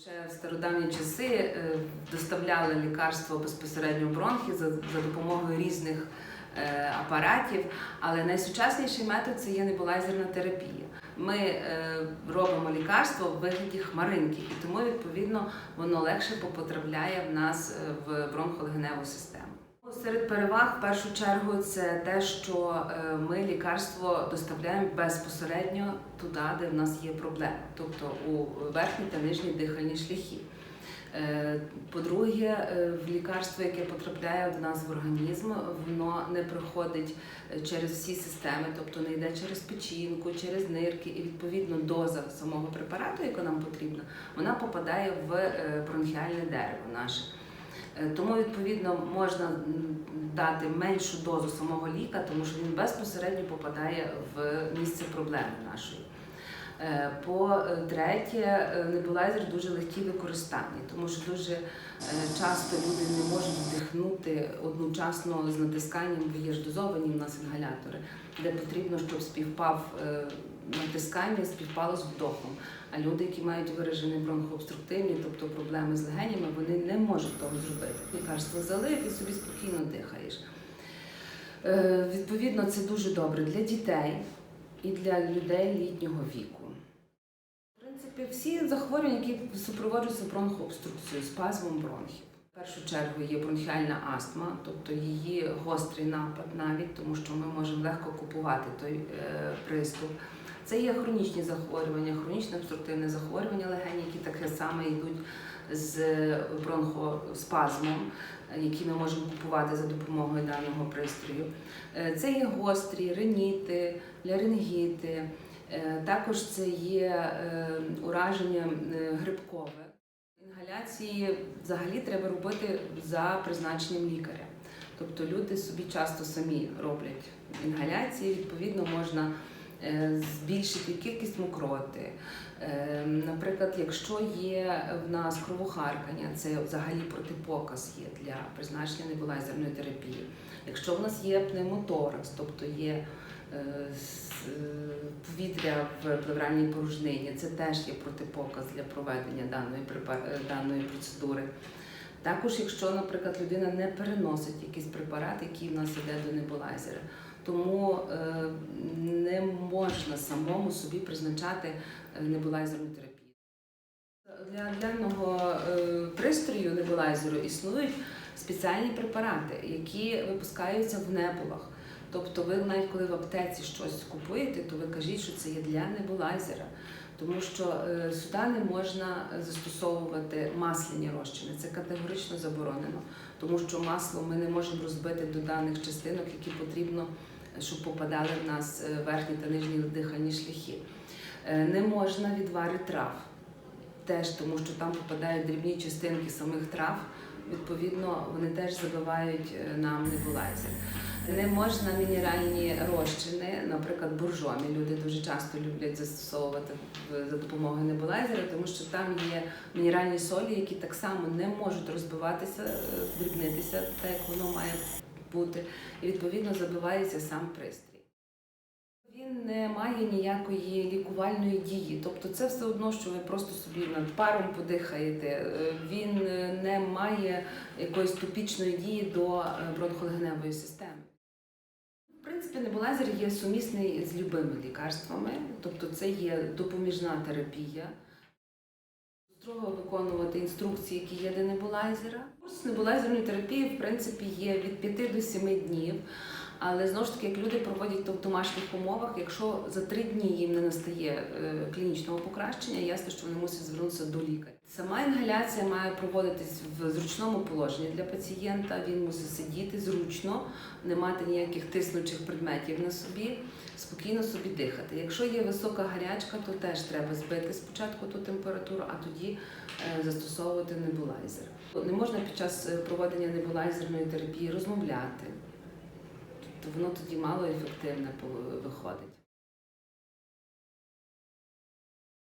Ще в стародавні часи е, доставляли лікарство безпосередньо в бронхи за, допомогою різних е, апаратів, але найсучасніший метод це є небулайзерна терапія. Ми е, робимо лікарство в вигляді хмаринки, і тому відповідно воно легше потрапляє в нас в бронхолегеневу систему. Серед переваг в першу чергу це те, що е, ми лікарство доставляємо безпосередньо туди, де в нас є проблеми, тобто у верхні та нижні дихальні шляхи. Е, По-друге, е, в лікарство, яке потрапляє до нас в організм, воно не проходить через всі системи, тобто не йде через печінку, через нирки, і відповідно доза самого препарату, яка нам потрібна, вона попадає в бронхіальне дерево наше. Е, Тому відповідно можна дати меншу дозу самого ліка, тому що він безпосередньо попадає в місце проблеми нашої. Е, По-третє, е, небулайзер дуже легкий в використанні, тому що дуже часто люди не можуть вдихнути одночасно з натисканням, бо є ж дозовані в нас інгалятори, де потрібно, щоб співпав натискання, співпало з вдохом. А люди, які мають виражені бронхообструктивні, тобто проблеми з легенями, вони не можуть. Лікарство залив і собі спокійно дихаєш. Е, Відповідно, це дуже добре для дітей і для людей літнього віку. В принципі, всі захворювання, які супроводжуються бронхообструкцією, спазмом бронхів. В першу чергу є бронхіальна астма, тобто її гострий напад навіть, тому що ми можемо легко купувати той е, приступ. Це є хронічні захворювання, хронічне обструктивне захворювання легені, які таке саме йдуть з бронхоспазмом, які ми можемо купувати за допомогою даного пристрою. Е, Це є гострі риніти, ларингіти, е, також це є ураження грибкове. Інгаляції взагалі треба робити за призначенням лікаря. Тобто люди собі часто самі роблять інгаляції, відповідно, можна е, збільшити кількість мокроти. Е, Наприклад, якщо є в нас кровохаркання, це взагалі протипоказ є для призначення небулайзерної терапії. Якщо в нас є пневмоторакс, тобто є повітря в плевральній порожнині, це теж є протипоказ для проведення даної, е, даної процедури. Також, якщо, наприклад, людина не переносить якийсь препарат, який в нас йде до небулайзера, тому е, не можна самому собі призначати е, небулайзерну терапію. Для даного е, пристрою небулайзеру існують спеціальні препарати, які випускаються в небулах. Тобто, ви навіть коли в аптеці щось купуєте, то ви кажіть, що це є для небулайзера. Тому що е, сюди не можна застосовувати масляні розчини. Це категорично заборонено, тому що масло ми не можемо розбити до даних частинок, які потрібно, щоб попадали в нас е, верхні та нижні дихальні шляхи. Е, Не можна відвари трав, теж тому що там попадають дрібні частинки самих трав. Відповідно, вони теж забивають е, нам небулайзер. Не можна мінеральні розчини, наприклад, боржомі. Люди дуже часто люблять застосовувати за допомогою небулайзера, тому що там є мінеральні солі, які так само не можуть розбиватися, е, дрібнитися, так як воно має бути, і відповідно забивається сам пристрій. Він не має ніякої лікувальної дії, тобто це все одно, що ви просто собі над паром подихаєте. Е, Він е, не має якоїсь топічної дії до е, бронхолегеневої системи. В принципі, небулайзер є сумісний з любими лікарствами, тобто це є допоміжна терапія. Строго виконувати інструкції, які є до небулайзера. Курс небулайзерної терапії, в принципі, є від 5 до 7 днів. Але знову ж таки, як люди проводять то в домашніх умовах, якщо за три дні їм не настає е, клінічного покращення, ясно, що вони мусять звернутися до лікаря. Сама інгаляція має проводитись в зручному положенні для пацієнта. Він мусить сидіти зручно, не мати ніяких тиснучих предметів на собі, спокійно собі дихати. Якщо є висока гарячка, то теж треба збити спочатку ту температуру, а тоді е, застосовувати небулайзер. Не можна під час е, проведення небулайзерної терапії розмовляти. Тобто воно тоді мало ефективне виходить.